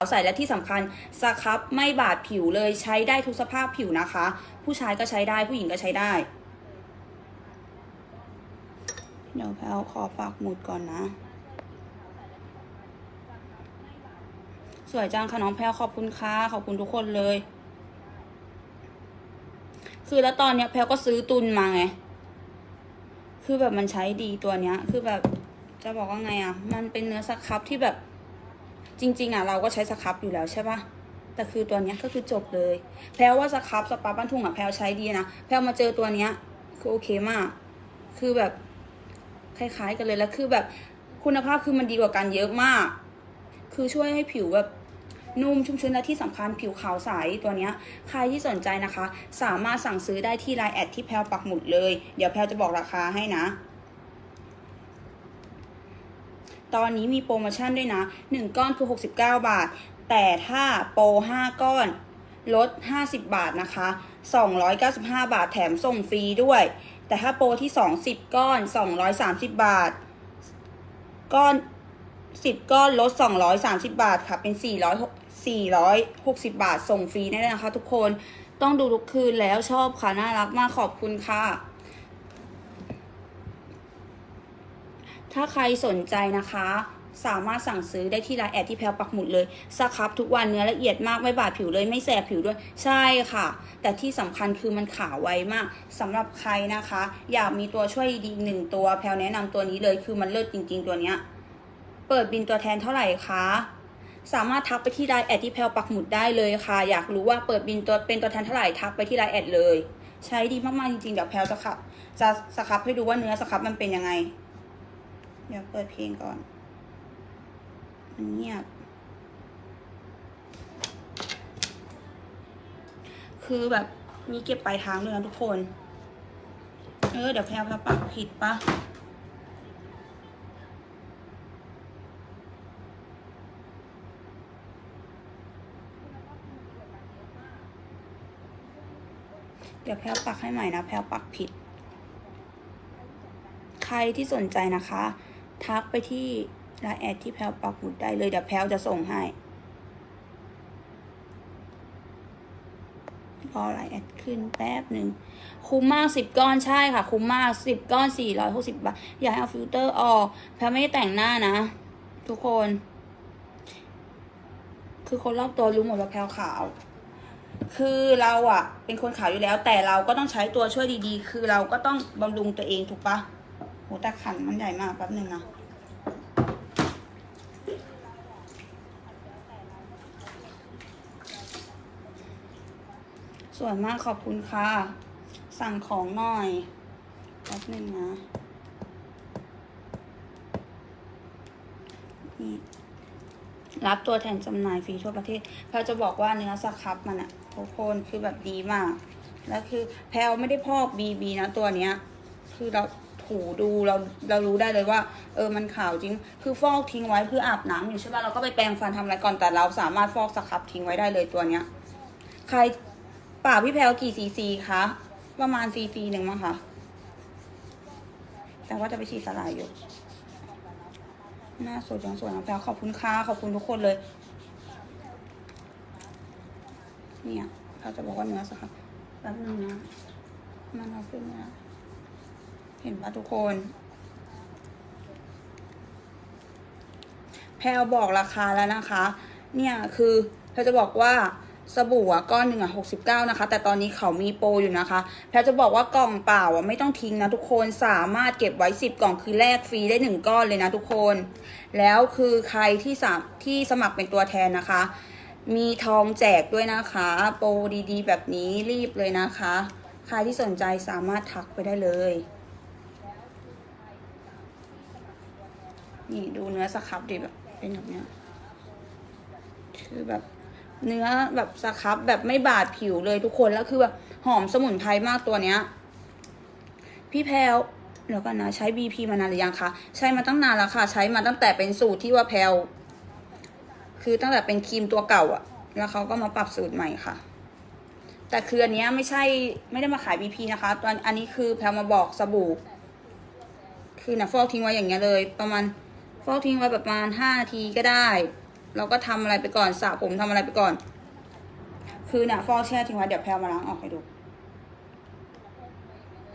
าใส่และที่สำคัญสครับไม่บาดผิวเลยใช้ได้ทุกสภาพผิวนะคะ ผู้ชายก็ใช้ได้ผู้หญิงก็ใช้ได้ เดี๋ยวแพลวขอฝากหมุดก่อนนะ สวยจังค่ะน้องแพลวขอบคุณค่ะขอบคุณทุกคนเลย คือแล้วตอนเนี้ยแพลวก็ซื้อตุนมาไง คือแบบมันใช้ดีตัวเนี้ย คือแบบจะบอกว่าไงอะ มันเป็นเนื้อสครับที่แบบ จริง ๆอะเราก็ใช้สครับอยู่แล้วใช่ปะแต่คือตัวเนี้ยก็คือจบเลย แพลว่าสครับสปาบ้านทุ่งอะแพลใช้ดีนะ แพลมาเจอตัวเนี้ยคือโอเคมาก คือแบบคล้ายๆกันเลยแล้วคือแบบคุณภาพคือมันดีกว่ากันเยอะมาก คือช่วยให้ผิวแบบนุ่มชุ่มชื้นและที่สำคัญผิวขาวใสตัวเนี้ย ใครที่สนใจนะคะ สามารถสั่งซื้อได้ที่ไลน์แอดที่แพลปักหมุดเลย เดี๋ยวแพลจะบอกราคาให้นะ ตอนนี้มีโปรโมชั่นด้วยนะ 1 ก้อนคือ 69 บาท แต่ถ้าโปร 5 ก้อนลด 50 บาทนะคะ 295 บาทแถมส่งฟรีด้วย แต่ถ้าโปรที่ 2 10 ก้อน 230 บาท ก้อน 10 ก้อนลด 230 บาทค่ะ เป็น 400 460 บาทส่งฟรีได้เลยนะคะทุกคน ต้องดูทุกคืนแล้วชอบค่ะ น่ารักมากขอบคุณค่ะ ถ้าใครสนใจนะคะ สามารถสั่งซื้อได้ที่ไลน์แอดที่แพลปักหมุดเลยสครับทุกวันเนื้อละเอียดมากไม่บาดผิวเลยไม่แสบผิวด้วยใช่ค่ะ แต่ที่สำคัญคือมันขาวไวมากสำหรับใครนะคะ อยากมีตัวช่วยดีหนึ่งตัวแพลแนะนำตัวนี้เลยคือมันเลิศจริง ๆ ตัวเนี้ยเปิดบินตัวแทนเท่าไหร่คะสามารถทักไปที่ไลน์แอดที่แพลปักหมุดได้เลยค่ะ อยากรู้ว่าเปิดบินตัวเป็นตัวแทนเท่าไหร่ทักไปที่ไลน์แอดเลย ใช้ดีมากๆจริงๆเดี๋ยวแพลจะขับจะสครับให้ดูว่าเนื้อสครับมันเป็นยังไง เดี๋ยวเปิดเพลงก่อน มันเงียบ คือแบบมีเก็บปลายทางด้วยนะทุกคน เออ เดี๋ยวแพลวแพลวปักผิดปะเดี๋ยวแพลวปักให้ใหม่นะ แพลวปักผิด ใครที่สนใจนะคะ ทักไปที่ไลน์แอดที่แพลวปักหมุดได้เลยเดี๋ยวแพลวจะส่งให้รอไลน์แอดขึ้นแป๊บหนึ่งคุ้มมากสิบก้อนใช่ค่ะ คุ้มมากสิบก้อนสี่ร้อยหกสิบบาท อย่าให้เอาฟิลเตอร์ออก แพลวไม่ได้แต่งหน้านะ ทุกคน คือคนรอบตัวรู้หมดว่าแพลวขาว คือเราอะเป็นคนขาวอยู่แล้ว แต่เราก็ต้องใช้ตัวช่วยดีๆ คือเราก็ต้องบำรุงตัวเองถูกปะ โหแต่ขันมันใหญ่มากแป๊บหนึ่งนะสวยมากขอบคุณค่ะ สั่งของหน่อยแป๊บหนึ่งนะ นี่ รับตัวแทนจำหน่ายฟรีทั่วประเทศแพลจะบอกว่าเนื้อสครับมันอะทุกคนคือแบบดีมาก แล้วคือแพลวไม่ได้พอกบีบีนะตัวเนี้ย คือเรา ถูดูเราเรารู้ได้เลยว่า เออมันขาวจริง คือฟอกทิ้งไว้คืออาบน้ำอยู่ใช่ป่ะเราก็ไปแปรงฟันทำอะไรก่อนแต่เราสามารถฟอกสครับทิ้งไว้ได้เลยตัวเนี้ย ใครป่าพี่แพลวกี่ซีซีคะประมาณซีซีหนึ่งมั้งคะแต่ว่าจะไปฉีดสลายอยู่หน้าสวยจังสวยนะแพลวขอบคุณค่ะขอบคุณทุกคนเลยเนี่ยเราจะบอกว่าเนื้อสครับแป๊บนึงนะมันเอาขึ้นนะ เห็นปะทุกคน แพลวบอกราคาแล้วนะคะ เนี่ยคือแพลวจะบอกว่าสบู่อะก้อนหนึ่งอะหกสิบเก้านะคะ แต่ตอนนี้เขามีโปรอยู่นะคะ แพลวจะบอกว่ากล่องเปล่าอะไม่ต้องทิ้งนะทุกคนสามารถเก็บไว้สิบกล่องคือแลกฟรีได้หนึ่งก้อนเลยนะทุกคน แล้วคือใครที่สามที่สมัครเป็นตัวแทนนะคะ มีทองแจกด้วยนะคะ โปรดีๆ แบบนี้รีบเลยนะคะ ใครที่สนใจสามารถทักไปได้เลย นี่ดูเนื้อสครับดิแบบเป็นแบบเนี้ยคือแบบ เนื้อแบบสครับแบบไม่บาดผิวเลยทุกคนแล้วคือแบบหอมสมุนไพรมากตัวเนี้ย พี่แพลวเดี๋ยวกันนะใช้ BP มานานหรือยังคะใช้มาตั้งนานแล้วค่ะ ใช้มาตั้งแต่เป็นสูตรที่ว่าแพลวคือตั้งแต่เป็นครีมตัวเก่าอะแล้วเขาก็มาปรับสูตรใหม่ค่ะ แต่คืออันเนี้ยไม่ใช่ไม่ได้มาขาย BP นะคะตอนอันนี้คือแพลวมาบอกสบู่คือนะฟอกทิ้งไว้อย่างเงี้ยเลย ประมาณ ฟอกทิ้งไว้ประมาณห้านาทีก็ได้ เราก็ทำอะไรไปก่อนสระผมทำอะไรไปก่อน คือเนี่ยฟอกแช่ทิ้งไว้เดี๋ยวแพลมาล้างออกให้ดู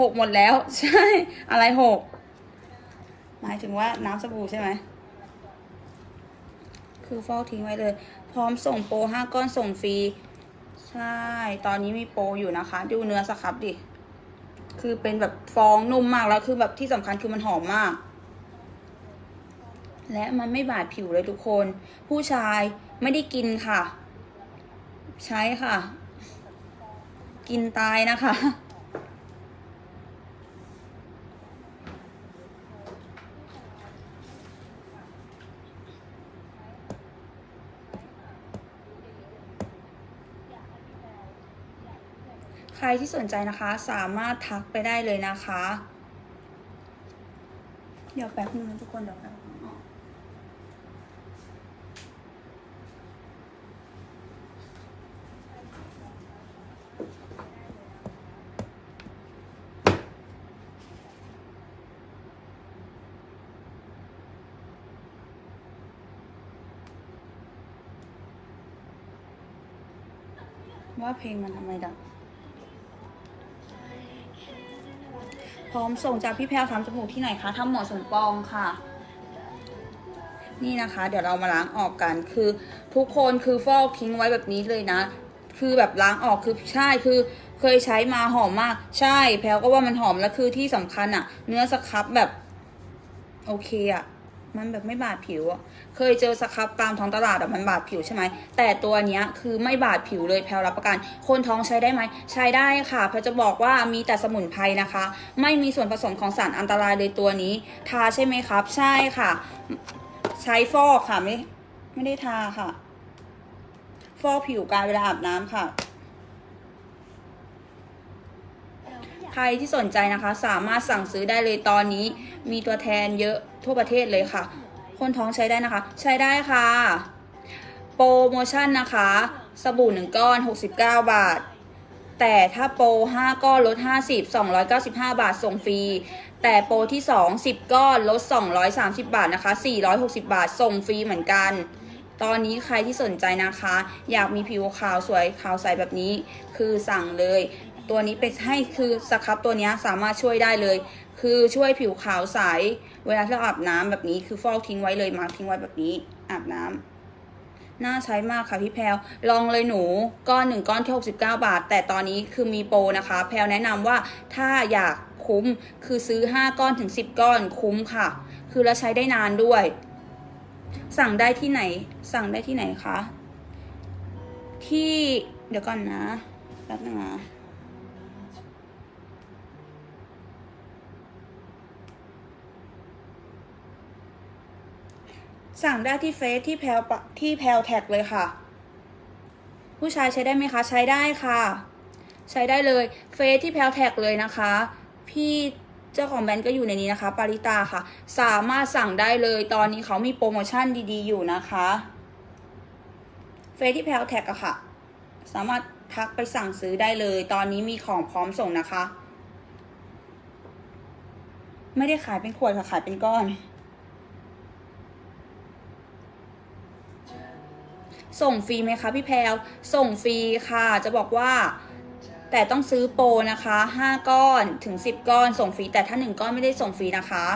หกหมดแล้ว ใช่ อะไรหกหมายถึงว่าน้ำสบู่ใช่ไหมคือฟอกทิ้งไว้เลย พร้อมส่งโปรห้าก้อนส่งฟรีใช่ ตอนนี้มีโปรอยู่นะคะ ดูเนื้อสครับดิ คือเป็นแบบฟองนุ่มมากแล้วคือแบบที่สำคัญคือมันหอมมาก และมันไม่บาดผิวเลยทุกคน ผู้ชายไม่ได้กินค่ะ ใช้ค่ะ กินตายนะคะ ใครที่สนใจนะคะ สามารถทักไปได้เลยนะคะ เดี๋ยวแป๊บนึงนทุกคนเดี๋ยวแป๊บนึงอ๋อ ว่าเพลงมันทำไมดังพร้อมส่งจากพี่แพรวทำจมูกที่ไหนคะทำหมอสมปองค่ะ นี่นะคะ เดี๋ยวเรามาล้างออกกันคือทุกคนคือฟอกทิ้งไว้แบบนี้เลยนะ คือแบบล้างออกคือใช่คือเคยใช้มาหอมมาก ใช่ แพลวก็ว่ามันหอมแล้วคือที่สำคัญอะเนื้อสครับแบบ โอเคอะ มันแบบไม่บาดผิวอะเคยเจอสครับตามท้องตลาดอะมันบาดผิวใช่ไหม แต่ตัวเนี้ยคือไม่บาดผิวเลยแพลรับประกัน คนท้องใช้ได้ไหม ใช้ได้ค่ะแพลวจะบอกว่ามีแต่สมุนไพรนะคะ ไม่มีส่วนผสมของสารอันตรายเลยตัวนี้ ทาใช่ไหมครับ ใช่ค่ะ ใช้ฟอกค่ะไม่ ไม่ได้ทาค่ะ ฟอกผิวกายเวลาอาบน้ำค่ะ ใครที่สนใจนะคะ สามารถสั่งซื้อได้เลยตอนนี้ มีตัวแทนเยอะทั่วประเทศเลยค่ะ คนท้องใช้ได้นะคะ ใช้ได้ค่ะ โปรโมชั่นนะคะ สบู่หนึ่งก้อน 69 บาท แต่ถ้าโปร5ก้อนลด 50 295 บาทส่งฟรี แต่โปรที่ 2 10 ก้อนลด 230 บาทนะคะ 460 บาทส่งฟรีเหมือนกันตอนนี้ใครที่สนใจนะคะ อยากมีผิวขาวสวยขาวใสแบบนี้ คือสั่งเลย ตัวนี้เป็นให้คือสครับตัวนี้สามารถช่วยได้เลย คือช่วยผิวขาวใสเวลาที่เราอาบน้ำแบบนี้คือฟอกทิ้งไว้เลยมาร์คทิ้งไว้แบบนี้อาบน้ำน่าใช้มากค่ะพี่แพลวลองเลยหนูก้อนหนึ่งก้อนที่69 บาท แต่ตอนนี้คือมีโปรนะคะ แพลวแนะนำว่าถ้าอยากคุ้มคือซื้อ 5 ก้อนถึง 10 ก้อนคุ้มค่ะ คือแล้วใช้ได้นานด้วย สั่งได้ที่ไหน สั่งได้ที่ไหนคะ ที่เดี๋ยวก่อนนะแป๊บนึงนะ สั่งได้ที่เฟซที่แพลวปที่แพลแท็กเลยค่ะ ผู้ชายใช้ได้ไหมคะ ใช้ได้ค่ะ ใช้ได้เลยเฟซที่แพลแท็กเลยนะคะ พี่เจ้าของแบรนด์ก็อยู่ในนี้นะคะ ปาริตาค่ะ สามารถสั่งได้เลยตอนนี้เขามีโปรโมชั่นดีๆ อยู่นะคะเฟซที่แพลแท็กอะค่ะ สามารถทักไปสั่งซื้อได้เลย ตอนนี้มีของพร้อมส่งนะคะ ไม่ได้ขายเป็นขวดค่ะขายเป็นก้อน ส่งฟรีไหมคะพี่แพลวส่งฟรีค่ะ จะบอกว่า แต่ต้องซื้อโปรนะคะ 5 ก้อนถึง 10 ก้อน ส่งฟรีแต่ถ้า 1 ก้อนไม่ได้ส่งฟรีนะคะ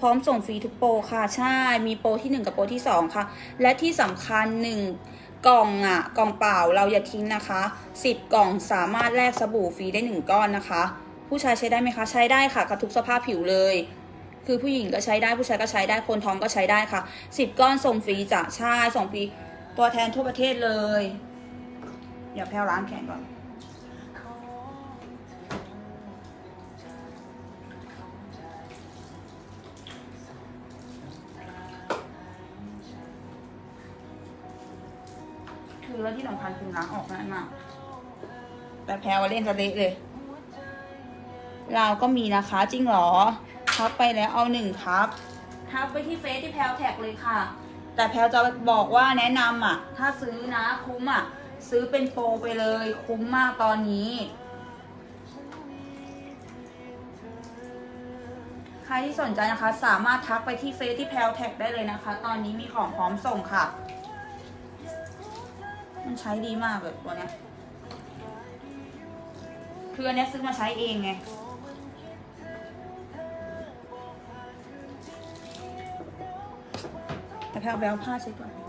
พร้อมส่งฟรีทุกโปรค่ะ ใช่มีโปรที่ 1 กับโปรที่ 2 ค่ะ และที่สำคัญ 1 กล่องอะ กล่องเปล่าเราอย่าทิ้งนะคะ 10 กล่องสามารถแลกสบู่ฟรีได้ 1 ก้อนนะคะ ผู้ชายใช้ได้ไหมคะใช้ได้ค่ะกับทุกสภาพผิวเลยคือผู้หญิงก็ใช้ได้ผู้ชายก็ใช้ได้คนท้องก็ใช้ได้ค่ะ 10 ก้อนส่งฟรีจ้ะใช่ส่งฟรี ตัวแทนทั่วประเทศเลย เดี๋ยวแพลวล้างแขนก่อนคือแล้วที่สำคัญคือล้างออกง่ายมาก แต่แพลวเล่นจะเละเลย เราก็มีนะคะจริงเหรอทับไปแล้วเอาหนึ่งครับ ทับไปที่เฟซที่แพลวแท็กเลยค่ะ แต่แพลวจะบอกว่าแนะนำอะ ถ้าซื้อนะคุ้มอะ ซื้อเป็นโปรไปเลย คุ้มมากตอนนี้ ใครที่สนใจนะคะ สามารถทักไปที่เฟซที่แพลวแท็กได้เลยนะคะ ตอนนี้มีของพร้อมส่งค่ะ มันใช้ดีมากเลยตัวเนี้ยคืออันเนี้ยซื้อมาใช้เองไง แต่แพลวแบลผ้าเช็ดก่อน